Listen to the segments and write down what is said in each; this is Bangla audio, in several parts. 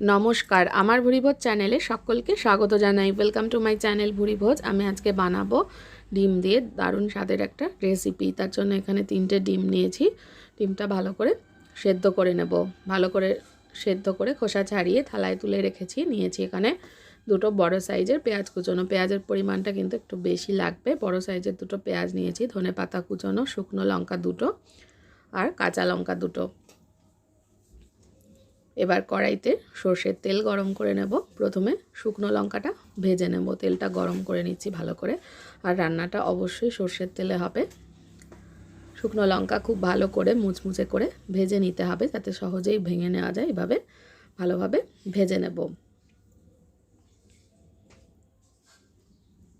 নমস্কার, আমার ভুরিভোজ চ্যানেলে সকলকে স্বাগত জানাই। ওয়েলকাম টু মাই চ্যানেল ভুরিভোজ আমি আজকে বানাবো ডিম দিয়ে দারুণ স্বাদের একটা রেসিপি তার জন্য এখানে তিনটে ডিম নিয়েছি। ডিমটা ভালো করে সেদ্ধ করে নেব। ভালো করে সেদ্ধ করে খোসা ছাড়িয়ে থালায় তুলে রেখেছি। নিয়েছি এখানে দুটো বড় সাইজের পেঁয়াজ কুচোনো। পেঁয়াজের পরিমাণটা কিন্তু একটু বেশি লাগবে। বড় সাইজের দুটো পেঁয়াজ নিয়েছি। ধনে পাতা কুচোনো, শুকনো লঙ্কা দুটো আর কাঁচা লঙ্কা দুটো। এবার কড়াইতে সর্ষের তেল গরম করে নেব। প্রথমে শুকনো লঙ্কাটা ভেজে নেব। তেলটা গরম করে নিচ্ছি ভালো করে। আর রান্নাটা অবশ্যই সর্ষের তেলে হবে। শুকনো লঙ্কা খুব ভালো করে মুচমুচে করে ভেজে নিতে হবে। যাতে সহজেই ভেঙে নেওয়া যায়। এভাবে ভালোভাবে ভেজে নেব।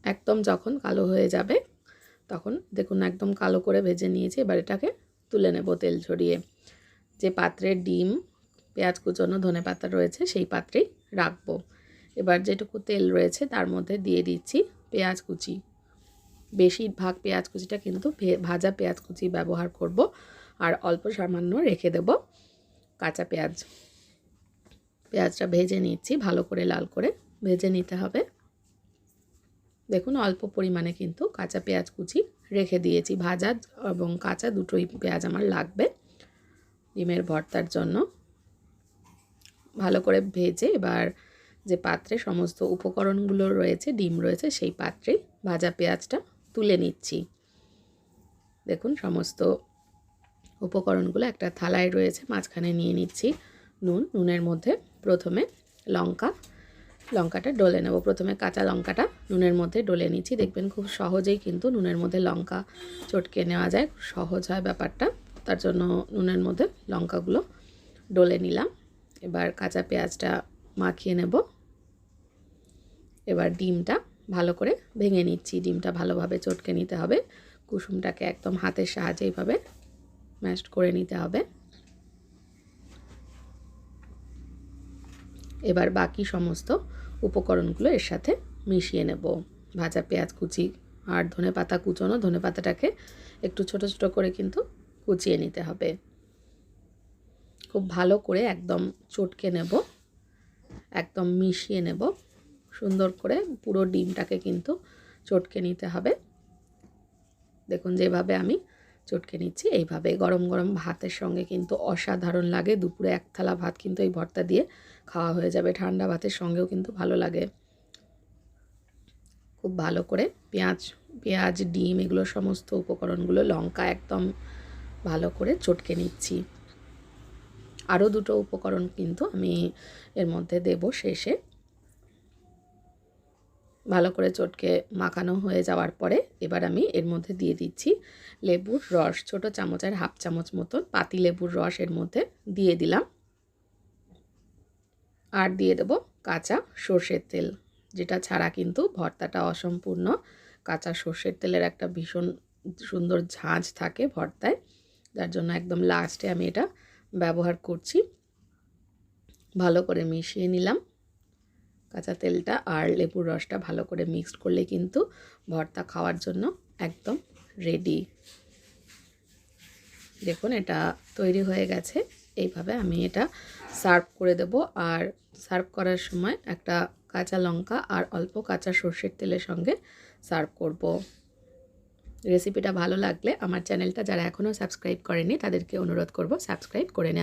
একদম যখন কালো হয়ে যাবে, তখন দেখুন একদম কালো করে ভেজে নিয়েছি। এবার এটাকে তুলে নেব তেল ছড়িয়ে যে পাত্রে ডিম পেঁয়াজ কুচনো ধনে পাতা রয়েছে, সেই পাত্রেই রাখব। এবার যেটুকু তেল রয়েছে তার মধ্যে দিয়ে দিচ্ছি পেঁয়াজ কুচি। বেশিরভাগ পেঁয়াজ কুচিটা কিন্তু ভাজা পেঁয়াজ কুচি ব্যবহার করব আর অল্প সামান্য রেখে দেব কাঁচা পেঁয়াজ। পেঁয়াজটা ভেজে নিচ্ছি, ভালো করে লাল করে ভেজে নিতে হবে। দেখুন, অল্প পরিমাণে কিন্তু কাঁচা পেঁয়াজ কুচি রেখে দিয়েছি। ভাজা এবং কাঁচা দুটোই পেঁয়াজ আমার লাগবে ডিমের ভর্তার জন্য। ভালো করে ভেজে এবার যে পাত্রে সমস্ত উপকরণগুলো রয়েছে, ডিম রয়েছে, সেই পাত্রে ভাজা পেঁয়াজটা তুলে নিচ্ছি। দেখুন, সমস্ত উপকরণগুলো একটা থালায় রয়েছে, মাঝখানে নিয়ে নিচ্ছি নুন। নুনের মধ্যে প্রথমে লঙ্কা, লঙ্কাটা ডলে নেব। প্রথমে কাঁচা লঙ্কাটা নুনের মধ্যে ডলে নিচ্ছি। দেখবেন খুব সহজেই কিন্তু নুনের মধ্যে লঙ্কা চটকে নেওয়া যায় সহজ হয় ব্যাপারটা। তার জন্য নুনের মধ্যে লঙ্কাগুলো ডলে নিলাম। এবার কাঁচা পেঁয়াজটা মাখিয়ে নেব। এবার ডিমটা ভালো করে ভেঙে নিচ্ছি। ডিমটা ভালোভাবে চটকে নিতে হবে। কুসুমটাকে একদম হাতের সাহায্যে এইভাবে ম্যাশ করে নিতে হবে। এবার বাকি সমস্ত উপকরণগুলো এর সাথে মিশিয়ে নেব। ভাজা পেঁয়াজ কুচি আর ধনে পাতা কুচোনো ধনে পাতাটাকে একটু ছোট ছোট করে কিন্তু কুচিয়ে নিতে হবে। খুব ভালো করে একদম চটকে নেব, একদম মিশিয়ে নেব। সুন্দর করে পুরো ডিমটাকে কিন্তু চটকে নিতে হবে। দেখুন যেভাবে আমি চটকে নিচ্ছি, এইভাবে গরম গরম ভাতের সঙ্গে কিন্তু অসাধারণ লাগে। দুপুরে এক থালা ভাত কিন্তু এই ভর্তা দিয়ে খাওয়া হয়ে যাবে। ঠান্ডা ভাতের সঙ্গেও কিন্তু ভালো লাগে। খুব ভালো করে পেঁয়াজ পেঁয়াজ, ডিম, এগুলো সমস্ত উপকরণগুলো লঙ্কা একদম ভালো করে চটকে নিচ্ছি। আরও দুটো উপকরণ কিন্তু আমি এর মধ্যে দেব শেষে। ভালো করে চটকে মাখানো হয়ে যাওয়ার পরে এবার আমি এর মধ্যে দিয়ে দিচ্ছি লেবুর রস, ছোট চামচের হাফ চামচ মতন পাতি লেবুর রস এর মধ্যে দিয়ে দিলাম। আর দিয়ে দেব কাঁচা সর্ষের তেল, যেটা ছাড়া কিন্তু ভর্তাটা অসম্পূর্ণ। কাঁচা সর্ষের তেলের একটা ভীষণ সুন্দর ঝাঁঝ থাকে ভর্তায়, যার জন্য একদম লাস্টে আমি এটা ব্যবহার করছি। ভালো করে মিশিয়ে নিলাম। কাঁচা তেলটা আর লেবুর রসটা ভালো করে মিক্সড করলে কিন্তু ভর্তা খাওয়ার জন্য একদম রেডি দেখুন, এটা তৈরি হয়ে গেছে। এইভাবে আমি এটা সার্ভ করে দেব। আর সার্ভ করার সময় একটা কাঁচা লঙ্কা আর অল্প কাঁচা সর্ষের তেলের সঙ্গে সার্ভ করব। রেসিপিটা ভালো লাগলে আমার চ্যানেলটা যারা এখনও সাবস্ক্রাইব করেনি তাদেরকে অনুরোধ করব সাবস্ক্রাইব করে